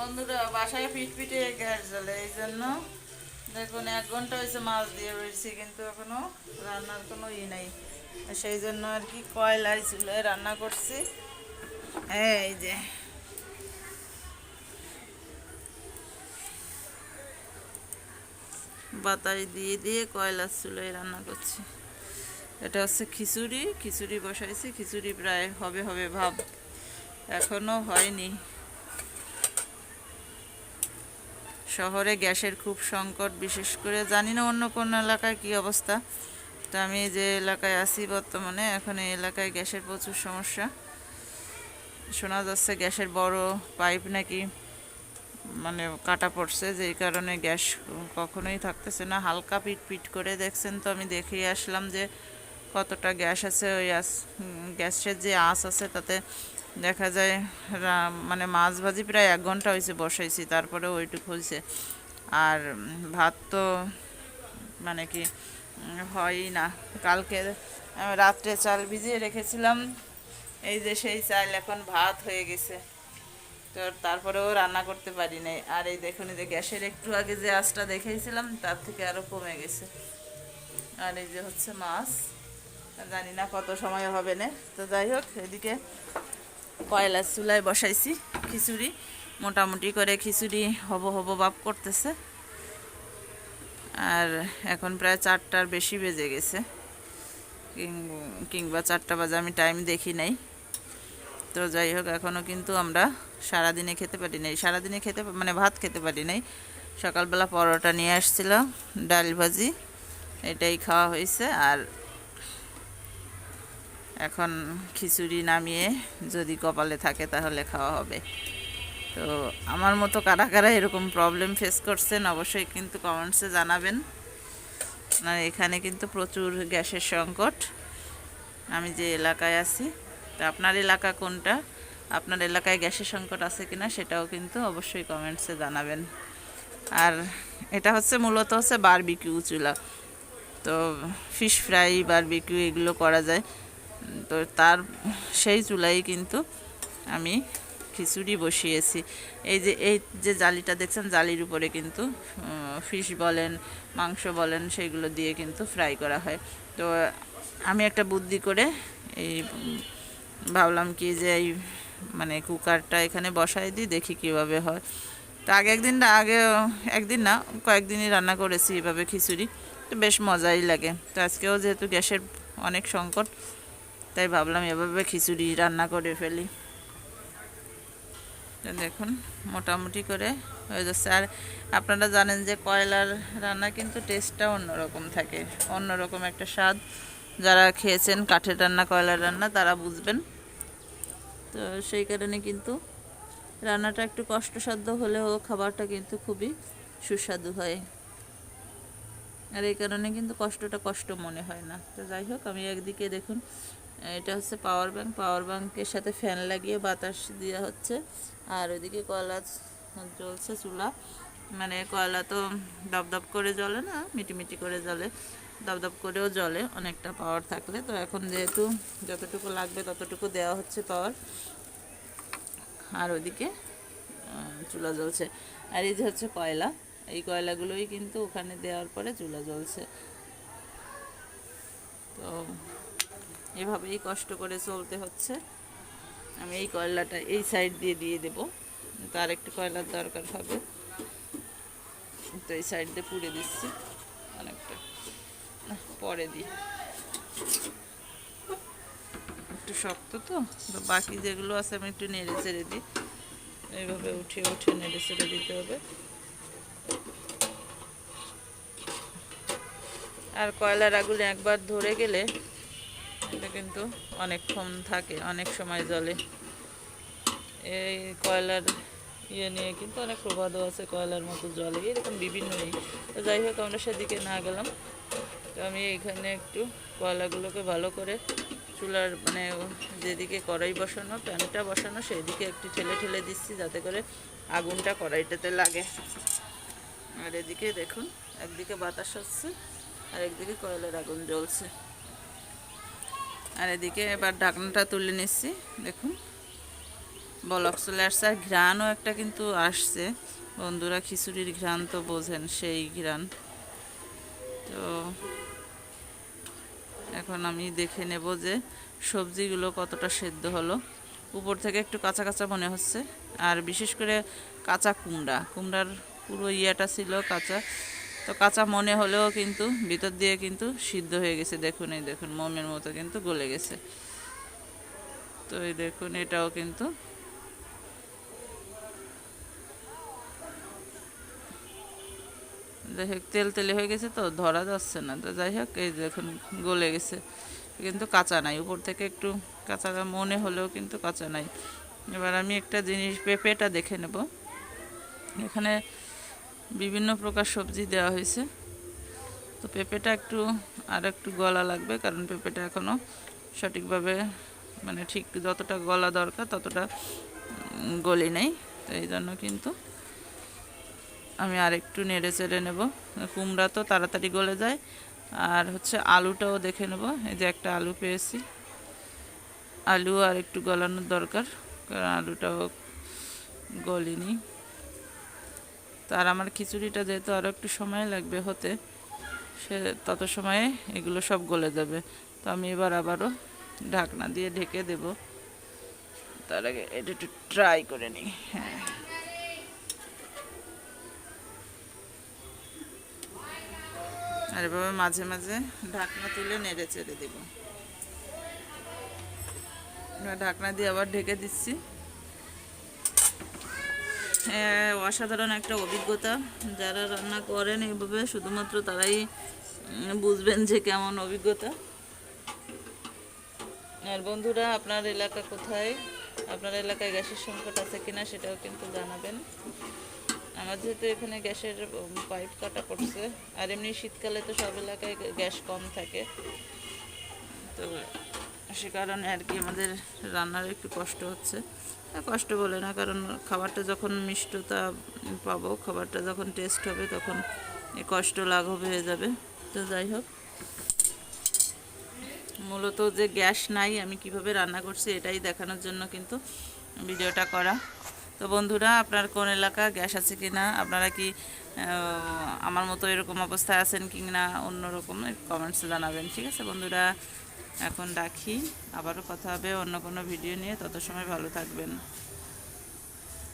বন্ধুরা, বাসায় পিট পিটে গ্যাস জ্বলে, এই জন্য দেখুন এক ঘণ্টা হয়েছে মাছ দিয়ে রয়েছি, কিন্তু এখনও রান্নার কোনো ই নাই। সেই জন্য আর কি কয়লায় চুলায় রান্না করছি। এই যে। বাতাস দিয়ে দিয়ে কয়লার চুলায় রান্না করছি। এটা হচ্ছে খিচুড়ি খিচুড়ি বসাইছি, খিচুড়ি প্রায় হবে হবে ভাব এখনও হয়নি। শহরে গ্যাসের খুব সংকট, বিশেষ করে জানি না অন্য কোন এলাকায় কি অবস্থা। তো আমি যে এলাকায় আছি বর্তমানে, এখন এই এলাকায় গ্যাসের প্রচুর সমস্যা। শোনা যাচ্ছে গ্যাসের বড় পাইপ নাকি মানে কাটা পড়ছে, যেই কারণে গ্যাস কখনোই থাকতেছে না। হালকা পিট পিট করে দেখছেন তো, আমি দেখেই আসলাম যে কতটা গ্যাস আছে। ওই গ্যাসের যে আঁচ আছে তাতে দেখা যায় মানে মাছ ভাজি প্রায় এক ঘণ্টা হয়েছে বসাইছি, তারপরে ওইটুকু হয়েছে আর ভাত তো মানে কি, হয়ই না। কালকে রাত্রে চাল ভিজিয়ে রেখেছিলাম, এই যে সেই চাল এখন ভাত হয়ে গেছে। তো তারপরেও রান্না করতে পারি নাই। আর এই দেখুন যে গ্যাসের একটু আগে যে আঁচটা দেখাইছিলাম, তার থেকে আরও কমে গেছে। আর এই যে হচ্ছে মাছ, জানি না কত সময় হবে না। তো যাই হোক, এদিকে কয়লার চুলায় বসাইছি, খিচুড়ি, মোটামুটি করে খিচুড়ি হব হব বাপ করতেছে। আর এখন প্রায় চারটার বেশি বেজে গেছে। কিংবা চারটা বাজে, আমি টাইম দেখি নাই। তো যাই হোক এখনও কিন্তু আমরা সারাদিনে খেতে পারি নাই। সারাদিনে খেতে মানে ভাত খেতে পারি নাই। সকালবেলা পরোটা নিয়ে আসছিলাম, ডাল ভাজি, এটাই খাওয়া হয়েছে। আর এখন খিচুড়ি নামিয়ে যদি কপালে থাকে তাহলে খাওয়া হবে। তো আমার মতো কারা কারা এরকম প্রবলেম ফেস করছেন অবশ্যই কিন্তু কমেন্টসে জানাবেন। আর এখানে কিন্তু প্রচুর গ্যাসের সংকট। আমি যে এলাকায় আছি, তো আপনার এলাকা কোনটা? আপনার এলাকায় গ্যাসের সংকট আছে কিনা সেটাও কিন্তু অবশ্যই কমেন্টসে জানাবেন। আর এটা হচ্ছে মূলত হচ্ছে বারবিকিউ চুলা। তো ফিশ ফ্রাই বারবিকিউ এগুলো করা যায়। তো তার সেই চুলাই কিন্তু আমি খিচুড়ি বসিয়েছি। এই যে এই যে জালিটা দেখছেন, জালির উপরে কিন্তু ফিশ বলেন, মাংস বলেন সেইগুলো দিয়ে কিন্তু ফ্রাই করা হয়। তো আমি একটা বুদ্ধি করে এই, ভাবলাম কি যে এই মানে কুকারটা এখানে বসাই দিই, দেখি কীভাবে হয়। তো আগে একদিন না, আগে একদিন না, কয়েকদিনই রান্না করেছি এভাবে খিচুড়ি। তো বেশ মজাই লাগে। তো আজকেও যেহেতু গ্যাসের অনেক সংকট তাই ভাবলাম এভাবে খিচুড়ি রান্না করে ফেলি। দেখুন, মোটামুটি করে হয়ে যাচ্ছে। আর আপনারা জানেন যে কয়লার রান্না কিন্তু টেস্টটা অন্যরকম থাকে, অন্যরকম একটা স্বাদ। যারা খেয়েছেন কাঠের রান্না, কয়লার রান্না, তারা বুঝবেন। তো সেই কারণে কিন্তু রান্নাটা একটু কষ্টসাধ্য হলেও খাবারটা কিন্তু খুবই সুস্বাদু হয়। আর এই কারণে কিন্তু কষ্টটা কষ্ট মনে হয় না। তো যাই হোক, আমি একদিকে দেখুন এটা হচ্ছে পাওয়ার ব্যাংক পাওয়ার ব্যাংকের সাথে ফ্যান লাগিয়ে বাতাস দেওয়া হচ্ছে। আর ওইদিকে কয়লা জ্বলছে চুলা। মানে কয়লা তো দপদপ করে জ্বলে না, মিটিমিটি করে জ্বলে। দপদপ করেও জ্বলে, অনেকটা পাওয়ার থাকলে। তো এখন যেহেতু যতটুকু লাগবে ততটুকু দেওয়া হচ্ছে পাওয়ার আর ওইদিকে চুলা জ্বলছে। আর এই যে হচ্ছে কয়লা, এই কয়লাগুলোই কিন্তু ওখানে দেওয়ার পরে চুলা জ্বলছে। তো এভাবেই কষ্ট করে চলতে হচ্ছে। আমি এই কয়লাটা এই সাইড দিয়ে দিয়ে দেব। তার একটু কয়লার দরকার হবে। তো এই সাইড দিয়ে পুড়ে দিচ্ছি। অনেকটা। পরে দিই। একটু শক্ত তো। তো বাকি যেগুলো আছে আমি একটু নেড়ে চেড়ে দিই। এইভাবে উঠে উঠে নেড়ে চেড়ে দিতে হবে। আর কয়লার আগুনে একবার ধরে গেলে এটা কিন্তু অনেকক্ষণ থাকে, অনেক সময় জলে এই কয়লার ইয়ে নিয়ে কিন্তু অনেক প্রবাদও আছে, কয়লার মতো জলে এরকম বিভিন্ন যাই হোক, আমরা সেদিকে না গেলাম। তো আমি এখানে একটু কয়লাগুলোকে ভালো করে চুলার মানে যেদিকে কড়াই বসানো, প্যানটা বসানো সেই দিকে একটু ঠেলে ঠেলে দিচ্ছি, যাতে করে আগুনটা কড়াইটাতে লাগে। আর এদিকে দেখুন, একদিকে বাতাস হচ্ছে আর একদিকে কয়লার আগুন জ্বলছে। আর এদিকে এবার ঢাকনাটা তুলে নিচ্ছি, দেখুন। বলক চলে আসছে, আর ঘ্রাণও একটা কিন্তু আসছে। বন্ধুরা, খিচুড়ির ঘ্রাণ তো বোঝেন, সেই ঘ্রাণ। তো এখন আমি দেখে নেব যে সবজিগুলো কতটা সেদ্ধ হলো। উপর থেকে একটু কাঁচা কাঁচা মনে হচ্ছে। আর বিশেষ করে কাঁচা কুমড়া, কুমড়ার পুরো ইয়েটা ছিল কাঁচা। তো কাঁচা মনে হলেও কিন্তু ভিতর দিয়ে কিন্তু সিদ্ধ হয়ে গেছে। দেখুন, এই দেখুন, মোমের মতো কিন্তু গলে গেছে। তো এই দেখুন, এটাও কিন্তু যাই হোক তেল তেলে হয়ে গেছে তো, ধরা যাচ্ছে না। তো যাই হোক এই দেখুন, গলে গেছে। কিন্তু কাঁচা নাই, উপর থেকে একটু কাঁচা মনে হলেও কিন্তু কাঁচা নাই। এবার আমি একটা জিনিস, পেঁপেটা দেখে নেব। এখানে বিভিন্ন প্রকার সবজি দেওয়া হয়েছে। তো পেঁপেটা একটু, আর একটু গলা লাগবে, কারণ পেঁপেটা এখনও সঠিকভাবে মানে ঠিক যতটা গলা দরকার ততটা গলি নেই। তো এই জন্য কিন্তু আমি আর একটু নেড়ে চেড়ে নেব। কুমড়া তো তাড়াতাড়ি গলে যায়, আর হচ্ছে আলুটাও দেখে নেব। এই যে একটা আলু পেয়েছি। আলু আর একটু গলানোর দরকার, কারণ আলুটাও গলিনি। তার আমার খিচুড়িটা যেহেতু আরও একটু সময় লাগবে হতে, সে তত সময়ে এগুলো সব গলে যাবে। তো আমি এবার আবারও ঢাকনা দিয়ে ঢেকে দেব। তার আগে এটা একটু ট্রাই করে নিই। হ্যাঁ। আর এভাবে মাঝে মাঝে ঢাকনা তুলে নেড়ে চেড়ে দেব। ঢাকনা দিয়ে আবার ঢেকে দিচ্ছি। অসাধারণ একটা অভিজ্ঞতা। যারা রান্না করেন এইভাবে শুধুমাত্র তারাই বুঝবেন যে কেমন অভিজ্ঞতা। আর বন্ধুরা, আপনার এলাকা কোথায়? আপনার এলাকায় গ্যাসের সংকট আছে কিনা সেটাও কিন্তু জানাবেন। আমার যেহেতু এখানে গ্যাসের পাইপ কাটা পড়ছে, আর এমনি শীতকালে তো সব এলাকায় গ্যাস কম থাকে। তো সে কারণে আর কি আমাদের রান্নার একটু কষ্ট হচ্ছে। কষ্ট বলে না, কারণ খাবারটা যখন মিষ্টতা পাবো, খাবারটা যখন টেস্ট হবে, তখন কষ্ট লাঘব হয়ে যাবে। তো যাই হোক, মূলত যে গ্যাস নাই, আমি কীভাবে রান্না করছি এটাই দেখানোর জন্য কিন্তু ভিডিওটা করা। তো বন্ধুরা, আপনার কোন এলাকা, গ্যাস আছে কি না আপনারা কি আমার মতো এরকম অবস্থায় আছেন কি না অন্যরকম কমেন্টসে জানাবেন, ঠিক আছে বন্ধুরা? এখন রাখি। আবারও কথা হবে অন্য কোনো ভিডিও নিয়ে। তত সময় ভালো থাকবেন।